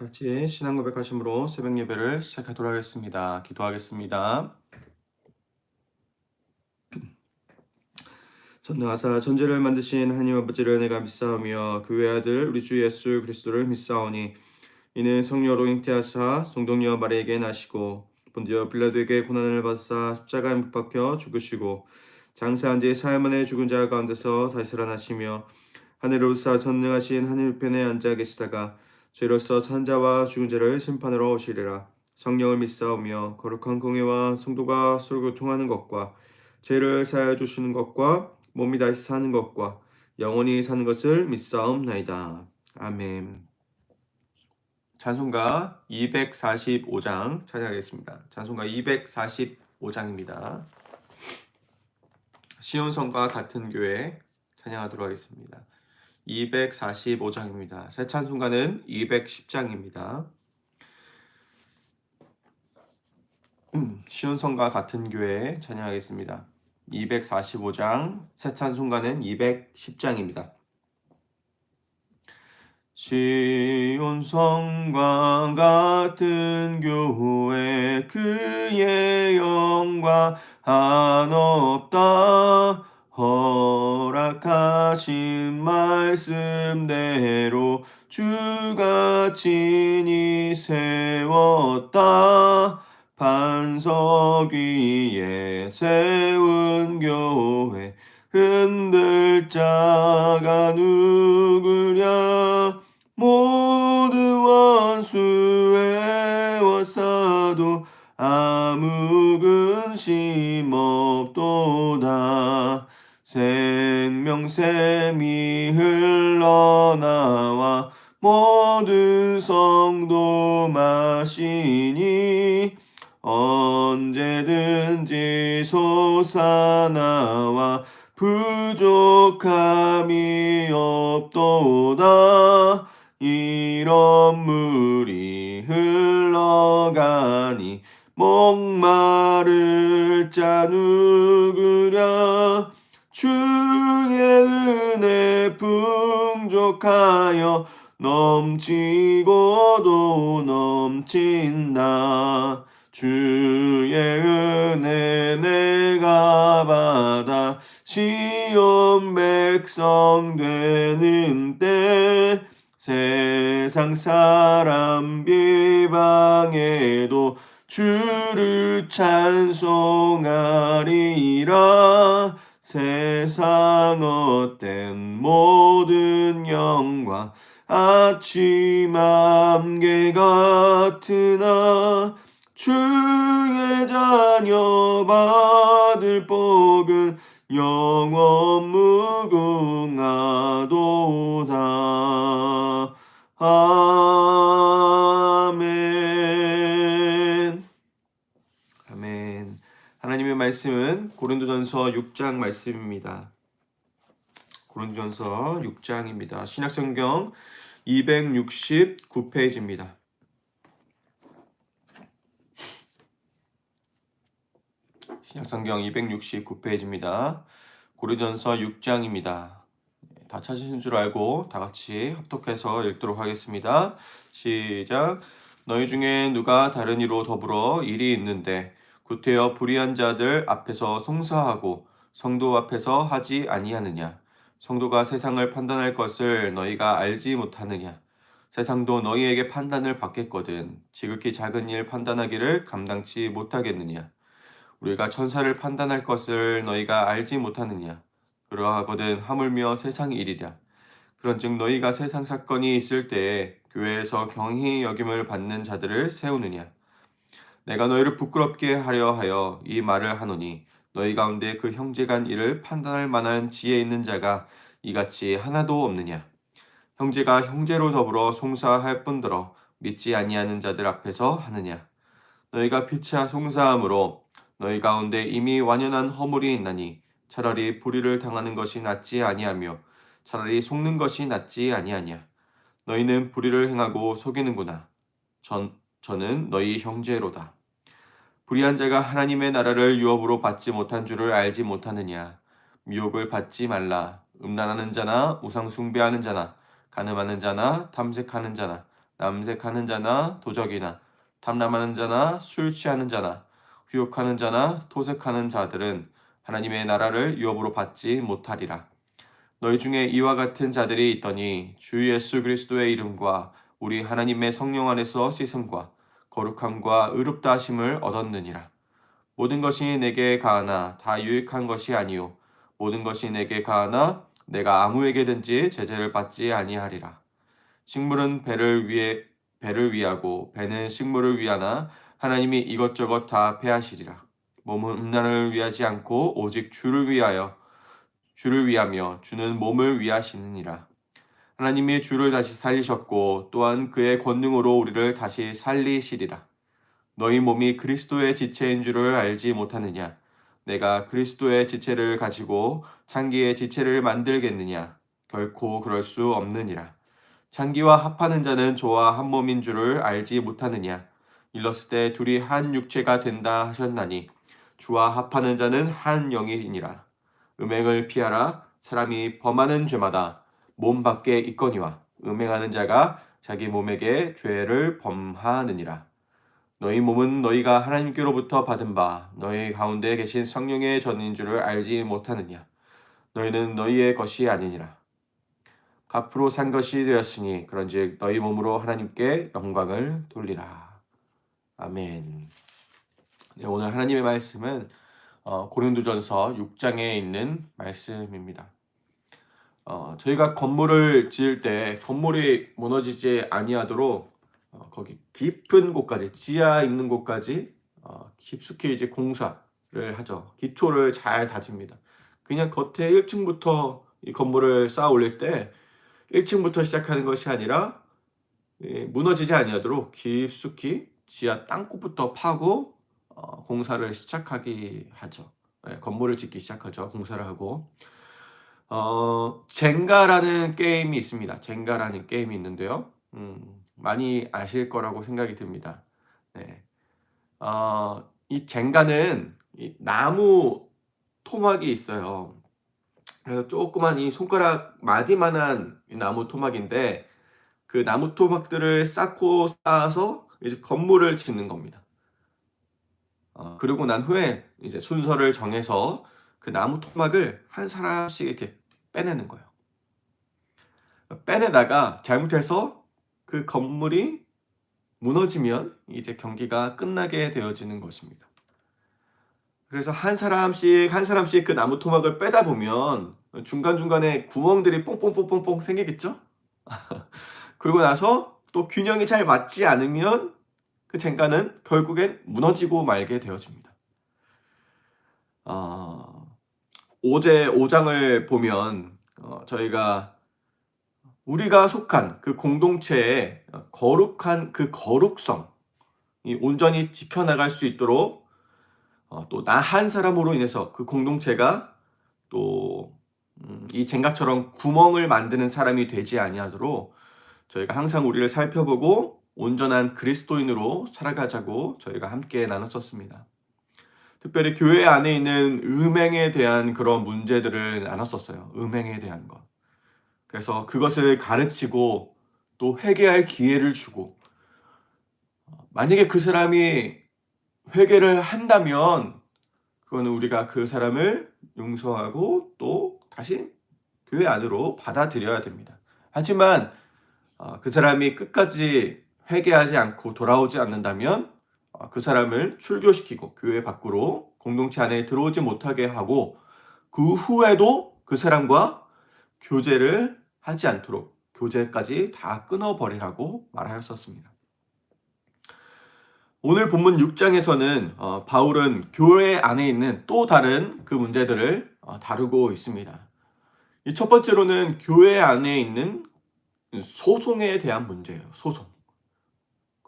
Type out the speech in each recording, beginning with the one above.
다 같이 신앙 고백하심으로 새벽 예배를 시작하도록 하겠습니다. 기도하겠습니다. 전능하사 전제를 만드신 하나님 아버지를 내가 믿사오며 그 외아들 우리 주 예수 그리스도를 믿사오니 이는 성령으로 잉태하사 성동녀 마리에게 나시고 본디어 빌라도에게 고난을 받사 십자가에 못 박혀 죽으시고 장사한 지 사흘 만에 죽은 자 가운데서 다시 살아나시며 하늘을 우사 전능하신 하늘 편에 앉아 계시다가 죄로서 산자와 죽은 자를 심판하러 오시리라 성령을 믿사오며 거룩한 공예와 성도가 서로 교통하는 것과 죄를 사하여 주시는 것과 몸이 다시 사는 것과 영원히 사는 것을 믿사옵나이다. 아멘. 찬송가 245장 찬양하겠습니다. 찬송가 245장입니다. 시온성과 같은 교회 찬양하도록 하겠습니다. 245장입니다. 새 찬송가는 210장입니다. 음, 시온성과 같은 교회 찬양하겠습니다. 245장 새 찬송가는 210장입니다. 시온성과 같은 교회 그의 영광 한없다 허락하신 말씀대로 주가 친히 세웠다. 반석 위에 세운 교회 흔들 자가 누구랴 모두 원수에 워싸도 아무 근심 없도다 생명샘이 흘러나와 모든 성도 마시니 언제든지 솟아나와 부족함이 없도다. 이런 물이 흘러가니 목마를 자 누구랴 주의 은혜 풍족하여 넘치고도 넘친다. 주의 은혜 내가 받아 시온 백성 되는 때 세상 사람 비방에도 주를 찬송하리라 세상 헛된 모든 영광 아침 안개 같으나 주의 자녀 받을 복은 영원 무궁하도다. 아 말씀은 고린도전서 6장 말씀입니다. 고린도전서 6장입니다. 신약성경 269페이지입니다. 신약성경 269페이지입니다. 고린도전서 6장입니다. 다 찾으신 줄 알고 다 같이 합독해서 읽도록 하겠습니다. 시작. 너희 중에 누가 다른 이로 더불어 일이 있는데 구태여 불의한 자들 앞에서 송사하고 성도 앞에서 하지 아니하느냐? 성도가 세상을 판단할 것을 너희가 알지 못하느냐? 세상도 너희에게 판단을 받겠거든. 지극히 작은 일 판단하기를 감당치 못하겠느냐? 우리가 천사를 판단할 것을 너희가 알지 못하느냐? 그러하거든 하물며 세상 일이랴. 그런즉 너희가 세상 사건이 있을 때에 교회에서 경히 여김을 받는 자들을 세우느냐? 내가 너희를 부끄럽게 하려 하여 이 말을 하노니 너희 가운데 그 형제 간 일을 판단할 만한 지혜 있는 자가 이같이 하나도 없느냐? 형제가 형제로 더불어 송사할 뿐더러 믿지 아니하는 자들 앞에서 하느냐? 너희가 피차 송사함으로 너희 가운데 이미 완연한 허물이 있나니 차라리 불의를 당하는 것이 낫지 아니하며 차라리 속는 것이 낫지 아니하냐 너희는 불의를 행하고 속이는구나 전 저는 너희 형제로다. 불의한 자가 하나님의 나라를 유업으로 받지 못한 줄을 알지 못하느냐? 미혹을 받지 말라. 음란하는 자나 우상 숭배하는 자나 가늠하는 자나 탐색하는 자나 남색하는 자나 도적이나 탐람하는 자나 술 취하는 자나 후욕하는 자나 토색하는 자들은 하나님의 나라를 유업으로 받지 못하리라. 너희 중에 이와 같은 자들이 있더니 주 예수 그리스도의 이름과 우리 하나님의 성령 안에서 씻음과 거룩함과 의롭다 하심을 얻었느니라. 모든 것이 내게 가하나 다 유익한 것이 아니요 모든 것이 내게 가하나 내가 아무에게든지 제재를 받지 아니하리라. 식물은 배를 위해 배를 위하고 배는 식물을 위하나 하나님이 이것저것 다 패하시리라. 몸은 음란을 위하지 않고 오직 주를 위하여 주를 위하며 주는 몸을 위하시느니라. 하나님이 주를 다시 살리셨고 또한 그의 권능으로 우리를 다시 살리시리라. 너희 몸이 그리스도의 지체인 줄을 알지 못하느냐? 내가 그리스도의 지체를 가지고 창기의 지체를 만들겠느냐? 결코 그럴 수 없느니라. 창기와 합하는 자는 저와 한 몸인 줄을 알지 못하느냐? 일렀을 때 둘이 한 육체가 된다 하셨나니 주와 합하는 자는 한 영이니라. 음행을 피하라. 사람이 범하는 죄마다 몸 밖에 있거니와 음행하는 자가 자기 몸에게 죄를 범하느니라. 너희 몸은 너희가 하나님께로부터 받은 바 너희 가운데 계신 성령의 전인 줄을 알지 못하느냐? 너희는 너희의 것이 아니니라. 값으로 산 것이 되었으니 그런즉 너희 몸으로 하나님께 영광을 돌리라. 아멘. 네, 오늘 하나님의 말씀은 어, 고린도전서 6장에 있는 말씀입니다 어, 저희가 건물을 지을 때 건물이 무너지지 아니하도록 어, 거기 깊은 곳까지 지하 있는 곳까지 어, 깊숙이 이제 공사를 하죠. 기초를 잘 다집니다. 그냥 겉에 1층부터 이 건물을 쌓아 올릴 때 1층부터 시작하는 것이 아니라 예, 무너지지 아니하도록 깊숙이 지하 땅굴부터 파고 어, 공사를 시작하기 하죠. 예, 건물을 짓기 시작하죠. 공사를 하고 어, 젠가라는 게임이 있습니다. 젠가라는 게임이 있는데요. 음, 많이 아실 거라고 생각이 듭니다. 네. 어, 이 젠가는 이 나무 토막이 있어요. 그래서 조그만 이 손가락 마디만한 이 나무 토막인데 그 나무 토막들을 쌓고 쌓아서 이제 건물을 짓는 겁니다. 어, 그리고 난 후에 이제 순서를 정해서 그 나무 토막을 한 사람씩 이렇게 빼내는 거예요. 빼내다가 잘못해서 그 건물이 무너지면 이제 경기가 끝나게 되어지는 것입니다. 그래서 한 사람씩 한 사람씩 그 나무 토막을 빼다 보면 중간중간에 구멍들이 뽕뽕뽕뽕뽕 생기겠죠? 그리고 나서 또 균형이 잘 맞지 않으면 그 쟁가는 결국엔 무너지고 말게 되어집니다. 어, 오제 5장을 보면 어, 저희가 우리가 속한 그 공동체의 거룩한 그 거룩성, 이 온전히 지켜나갈 수 있도록 어, 또나 한 사람으로 인해서 그 공동체가 또이 음, 젠가처럼 구멍을 만드는 사람이 되지 아니하도록 저희가 항상 우리를 살펴보고 온전한 그리스도인으로 살아가자고 저희가 함께 나눴었습니다. 특별히 교회 안에 있는 음행에 대한 그런 문제들을 나눴었어요. 음행에 대한 것. 그래서 그것을 가르치고 또 회개할 기회를 주고 만약에 그 사람이 회개를 한다면 그거는 우리가 그 사람을 용서하고 또 다시 교회 안으로 받아들여야 됩니다. 하지만 어, 그 사람이 끝까지 회개하지 않고 돌아오지 않는다면 어, 그 사람을 출교시키고 교회 밖으로 공동체 안에 들어오지 못하게 하고 그 후에도 그 사람과 교제를 하지 않도록 교제까지 다 끊어버리라고 말하였었습니다. 오늘 본문 6장에서는 어, 바울은 교회 안에 있는 또 다른 그 문제들을 어, 다루고 있습니다. 첫 번째로는 교회 안에 있는 소송에 대한 문제예요. 소송.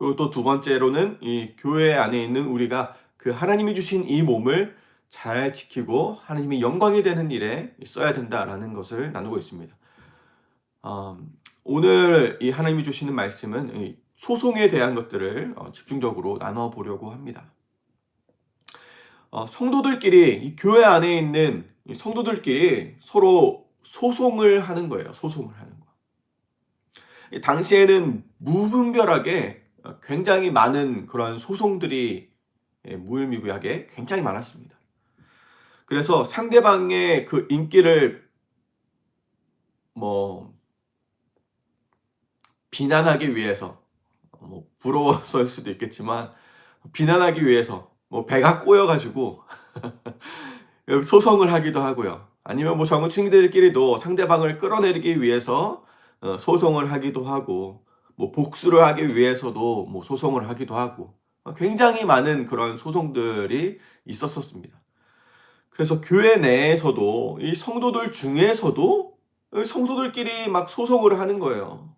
그리고 또 두 번째로는 이 교회 안에 있는 우리가 그 하나님이 주신 이 몸을 잘 지키고 하나님이 영광이 되는 일에 써야 된다라는 것을 나누고 있습니다. 어, 오늘 이 하나님이 주시는 말씀은 소송에 대한 것들을 어, 집중적으로 나눠 보려고 합니다. 어, 성도들끼리 이 교회 안에 있는 성도들끼리 서로 소송을 하는 거예요. 소송을 하는 거. 이 당시에는 무분별하게 굉장히 많은 그런 소송들이 예, 무일미구하게 굉장히 많았습니다. 그래서 상대방의 그 인기를 뭐 비난하기 위해서 뭐 부러워서일 수도 있겠지만 비난하기 위해서 뭐 배가 꼬여가지고 소송을 하기도 하고요. 아니면 뭐 정치인들끼리도 상대방을 끌어내리기 위해서 어, 소송을 하기도 하고 뭐 복수를 하기 위해서도 뭐 소송을 하기도 하고 굉장히 많은 그런 소송들이 있었었습니다. 그래서 교회 내에서도 이 성도들 중에서도 성도들끼리 막 소송을 하는 거예요.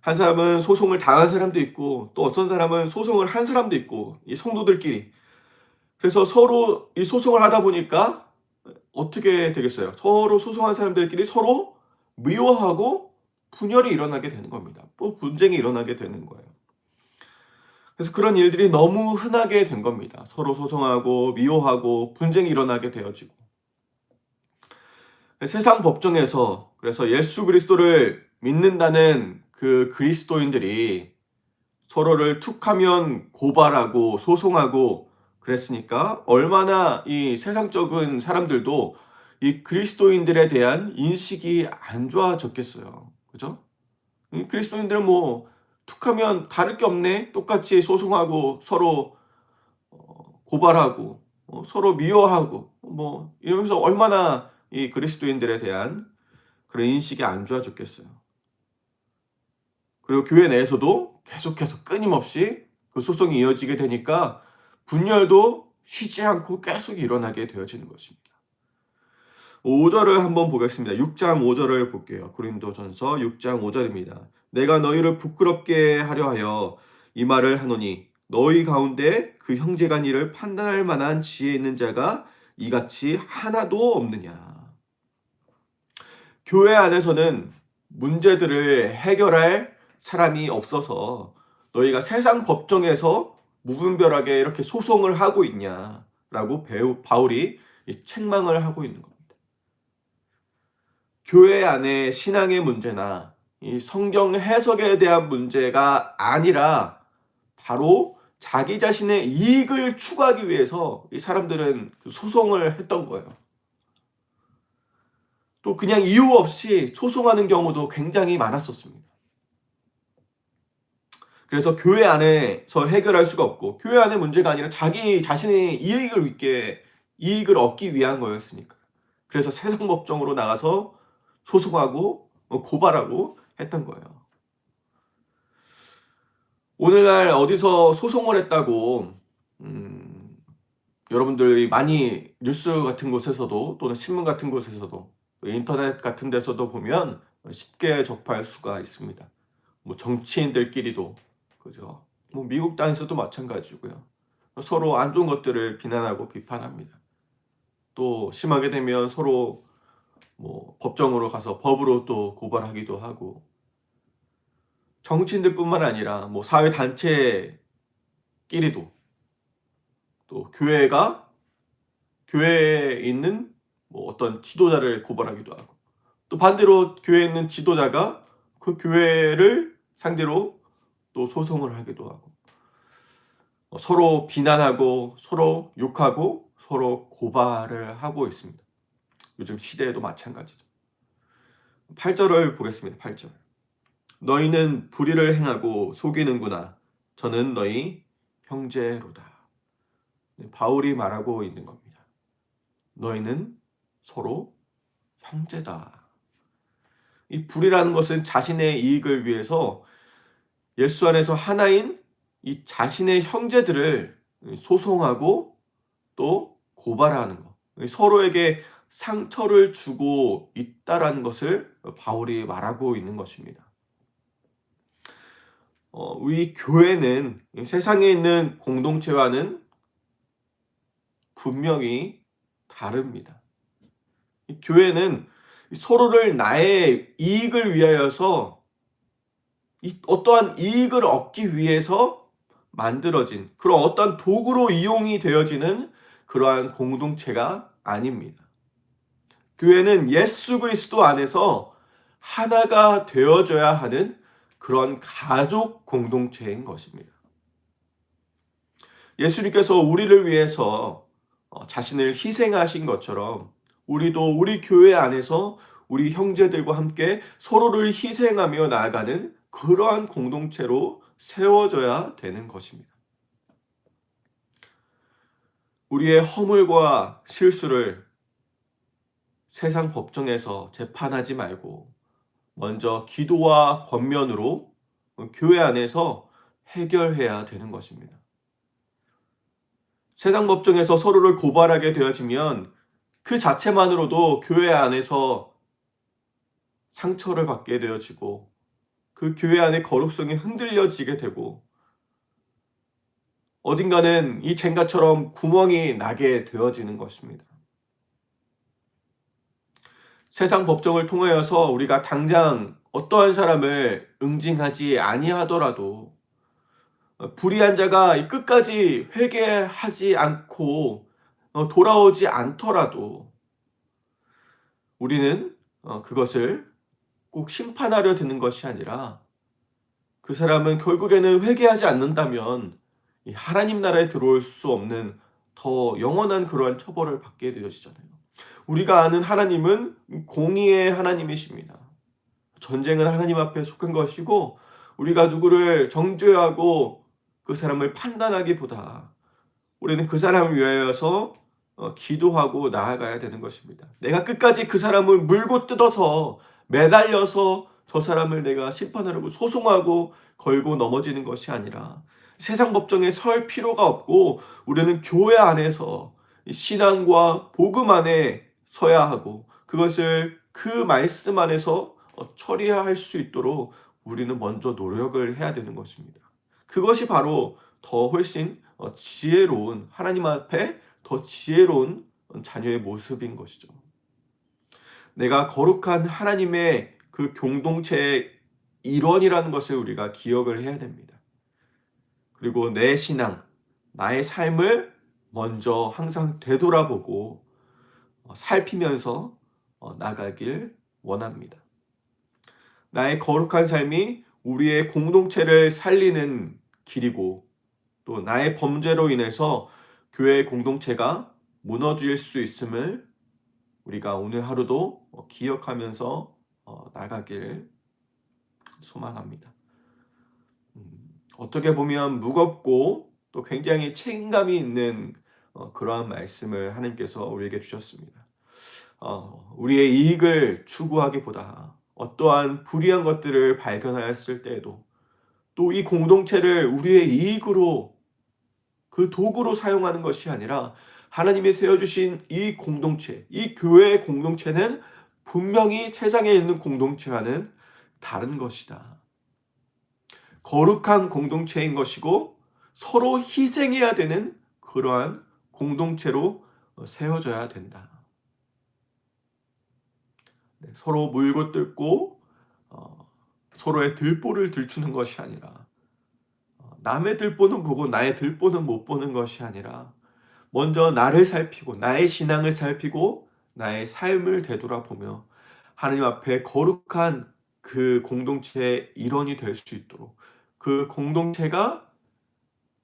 한 사람은 소송을 당한 사람도 있고 또 어떤 사람은 소송을 한 사람도 있고 이 성도들끼리 그래서 서로 이 소송을 하다 보니까 어떻게 되겠어요? 서로 소송한 사람들끼리 서로 미워하고 분열이 일어나게 되는 겁니다. 또 분쟁이 일어나게 되는 거예요. 그래서 그런 일들이 너무 흔하게 된 겁니다. 서로 소송하고 미워하고 분쟁이 일어나게 되어지고 세상 법정에서 그래서 예수 그리스도를 믿는다는 그 그리스도인들이 서로를 툭하면 고발하고 소송하고 그랬으니까 얼마나 이 세상적인 사람들도 이 그리스도인들에 대한 인식이 안 좋아졌겠어요. 그죠? 그리스도인들은 뭐 툭하면 다를 게 없네. 똑같이 소송하고 서로 어, 고발하고 어, 서로 미워하고 뭐 이러면서 얼마나 이 그리스도인들에 대한 그런 인식이 안 좋아졌겠어요. 그리고 교회 내에서도 계속해서 끊임없이 그 소송이 이어지게 되니까 분열도 쉬지 않고 계속 일어나게 되어지는 것입니다. 5절을 한번 보겠습니다. 6장 5절을 볼게요. 고린도전서 6장 5절입니다. 내가 너희를 부끄럽게 하려 하여 이 말을 하노니 너희 가운데 그 형제간 일을 판단할 만한 지혜 있는 자가 이같이 하나도 없느냐. 교회 안에서는 문제들을 해결할 사람이 없어서 너희가 세상 법정에서 무분별하게 이렇게 소송을 하고 있냐라고 배우, 바울이 책망을 하고 있는 겁니다. 교회 안에 신앙의 문제나 이 성경 해석에 대한 문제가 아니라 바로 자기 자신의 이익을 추구하기 위해서 이 사람들은 그 소송을 했던 거예요. 또 그냥 이유 없이 소송하는 경우도 굉장히 많았었습니다. 그래서 교회 안에서 해결할 수가 없고 교회 안의 문제가 아니라 자기 자신의 이익을 위게 이익을 얻기 위한 거였으니까. 그래서 세상 법정으로 나가서 소송하고 뭐 고발하고 했던 거예요. 오늘날 어디서 소송을 했다고 음, 여러분들이 많이 뉴스 같은 곳에서도 또는 신문 같은 곳에서도 인터넷 같은 데서도 보면 쉽게 접할 수가 있습니다. 뭐 정치인들끼리도 그죠? 뭐 미국 땅에서도 마찬가지고요. 서로 안 좋은 것들을 비난하고 비판합니다. 또 심하게 되면 서로 뭐 법정으로 가서 법으로 또 고발하기도 하고. 정치인들뿐만 아니라 뭐 사회 단체끼리도 또 교회가 교회에 있는 뭐 어떤 지도자를 고발하기도 하고. 또 반대로 교회에 있는 지도자가 그 교회를 상대로 또 소송을 하기도 하고. 어, 서로 비난하고 서로 욕하고 서로 고발을 하고 있습니다. 요즘 시대에도 마찬가지죠. 8절을 보겠습니다. 8절. 너희는 불의를 행하고 속이는구나. 저는 너희 형제로다. 네, 바울이 말하고 있는 겁니다. 너희는 서로 형제다. 이 불이라는 것은 자신의 이익을 위해서 예수 안에서 하나인 이 자신의 형제들을 소송하고 또 고발하는 것. 서로에게 상처를 주고 있다라는 것을 바울이 말하고 있는 것입니다. 어, 우리 교회는 세상에 있는 공동체와는 분명히 다릅니다. 교회는 서로를 나의 이익을 위하여서 어떠한 이익을 얻기 위해서 만들어진 그런 어떤 도구로 이용이 되어지는 그러한 공동체가 아닙니다. 교회는 예수 그리스도 안에서 하나가 되어줘야 하는 그런 가족 공동체인 것입니다. 예수님께서 우리를 위해서 어, 자신을 희생하신 것처럼 우리도 우리 교회 안에서 우리 형제들과 함께 서로를 희생하며 나아가는 그러한 공동체로 세워져야 되는 것입니다. 우리의 허물과 실수를 세상 법정에서 재판하지 말고 먼저 기도와 권면으로 교회 안에서 해결해야 되는 것입니다. 세상 법정에서 서로를 고발하게 되어지면 그 자체만으로도 교회 안에서 상처를 받게 되어지고 그 교회 안의 거룩성이 흔들려지게 되고 어딘가는 이 젠가처럼 구멍이 나게 되어지는 것입니다. 세상 법정을 통하여서 우리가 당장 어떠한 사람을 응징하지 아니하더라도 불의한 자가 끝까지 회개하지 않고 어, 돌아오지 않더라도 우리는 어, 그것을 꼭 심판하려 드는 것이 아니라 그 사람은 결국에는 회개하지 않는다면 하나님 나라에 들어올 수 없는 더 영원한 그러한 처벌을 받게 되어지잖아요. 우리가 아는 하나님은 공의의 하나님이십니다. 전쟁은 하나님 앞에 속한 것이고 우리가 누구를 정죄하고 그 사람을 판단하기보다 우리는 그 사람을 위하여서 어, 기도하고 나아가야 되는 것입니다. 내가 끝까지 그 사람을 물고 뜯어서 매달려서 저 사람을 내가 심판하려고 소송하고 걸고 넘어지는 것이 아니라 세상 법정에 설 필요가 없고 우리는 교회 안에서 신앙과 복음 안에 서야 하고 그것을 그 말씀 안에서 어, 처리할 수 있도록 우리는 먼저 노력을 해야 되는 것입니다. 그것이 바로 더 훨씬 어, 지혜로운 하나님 앞에 더 지혜로운 자녀의 모습인 것이죠. 내가 거룩한 하나님의 그 공동체의 일원이라는 것을 우리가 기억을 해야 됩니다. 그리고 내 신앙, 나의 삶을 먼저 항상 되돌아보고 어, 살피면서 어, 나가길 원합니다. 나의 거룩한 삶이 우리의 공동체를 살리는 길이고 또 나의 범죄로 인해서 교회 공동체가 무너질 수 있음을 우리가 오늘 하루도 어, 기억하면서 어, 나가길 소망합니다. 음, 어떻게 보면 무겁고 또 굉장히 책임감이 있는 어, 그러한 말씀을 하나님께서 우리에게 주셨습니다. 우리의 이익을 추구하기보다 어떠한 불의한 것들을 발견하였을 때에도 또 이 공동체를 우리의 이익으로 그 도구로 사용하는 것이 아니라 하나님이 세워주신 이 공동체, 이 교회의 공동체는 분명히 세상에 있는 공동체와는 다른 것이다. 거룩한 공동체인 것이고 서로 희생해야 되는 그러한 공동체로 세워져야 된다. 네, 서로 물고 뜯고 어, 서로의 들보를 들추는 것이 아니라 남의 들보는 보고 나의 들보는 못 보는 것이 아니라 먼저 나를 살피고 나의 신앙을 살피고 나의 삶을 되돌아보며 하나님 앞에 거룩한 그 공동체의 일원이 될 수 있도록 그 공동체가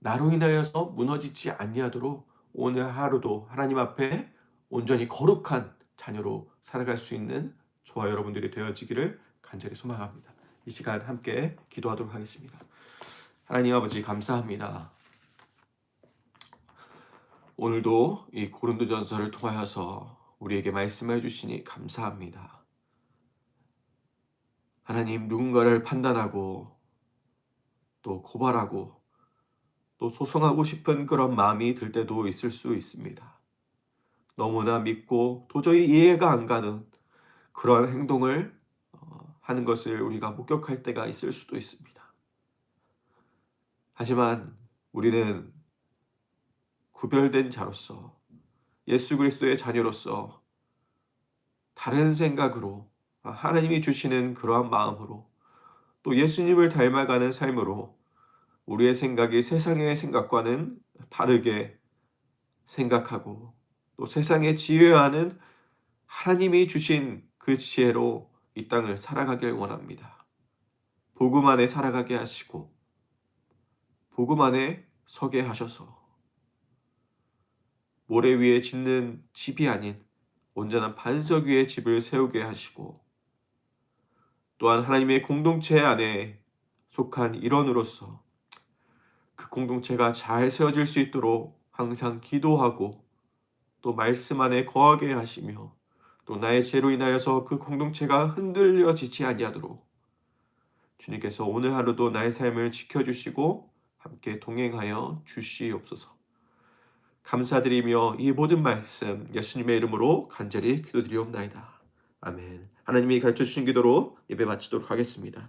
나로 인하여서 무너지지 아니하도록 오늘 하루도 하나님 앞에 온전히 거룩한 자녀로 살아갈 수 있는 저와 여러분들이 되어지기를 간절히 소망합니다. 이 시간 함께 기도하도록 하겠습니다. 하나님 아버지 감사합니다. 오늘도 이 고린도전서를 통하여서 우리에게 말씀해 주시니 감사합니다. 하나님 누군가를 판단하고 또 고발하고 또 소송하고 싶은 그런 마음이 들 때도 있을 수 있습니다. 너무나 믿고 도저히 이해가 안 가는 그런 행동을 어, 하는 것을 우리가 목격할 때가 있을 수도 있습니다. 하지만 우리는 구별된 자로서 예수 그리스도의 자녀로서 다른 생각으로 하나님이 주시는 그러한 마음으로 또 예수님을 닮아가는 삶으로 우리의 생각이 세상의 생각과는 다르게 생각하고 또 세상의 지혜와는 하나님이 주신 그 지혜로 이 땅을 살아가길 원합니다. 복음 안에 살아가게 하시고 복음 안에 서게 하셔서 모래 위에 짓는 집이 아닌 온전한 반석 위에 집을 세우게 하시고 또한 하나님의 공동체 안에 속한 일원으로서 그 공동체가 잘 세워질 수 있도록 항상 기도하고 또 말씀 안에 거하게 하시며 또 나의 죄로 인하여서 그 공동체가 흔들려지지 아니하도록 주님께서 오늘 하루도 나의 삶을 지켜주시고 함께 동행하여 주시옵소서. 감사드리며 이 모든 말씀 예수님의 이름으로 간절히 기도드리옵나이다. 아멘. 하나님이 가르쳐 주신 기도로 예배 마치도록 하겠습니다.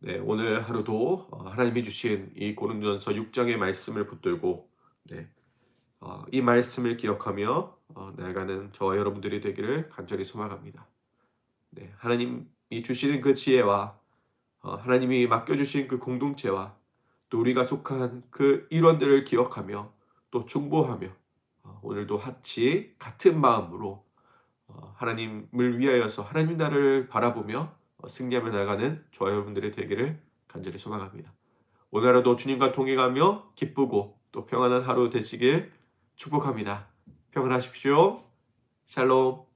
네, 오늘 하루도 어, 하나님이 주신 이 고린도전서 6장의 말씀을 붙들고 네, 어, 이 말씀을 기억하며 어, 나아가는 저와 여러분들이 되기를 간절히 소망합니다. 네, 하나님이 주시는 그 지혜와 어, 하나님이 맡겨주신 그 공동체와 또 우리가 속한 그 일원들을 기억하며 또 중보하며 어, 오늘도 같이 같은 마음으로 어, 하나님을 위하여서 하나님 나라를 바라보며 어, 승리하며 나가는 저와 여러분들의 되기를 간절히 소망합니다. 오늘 하루도 주님과 동행하며 기쁘고 또 평안한 하루 되시길 축복합니다. 평안하십시오. 샬롬.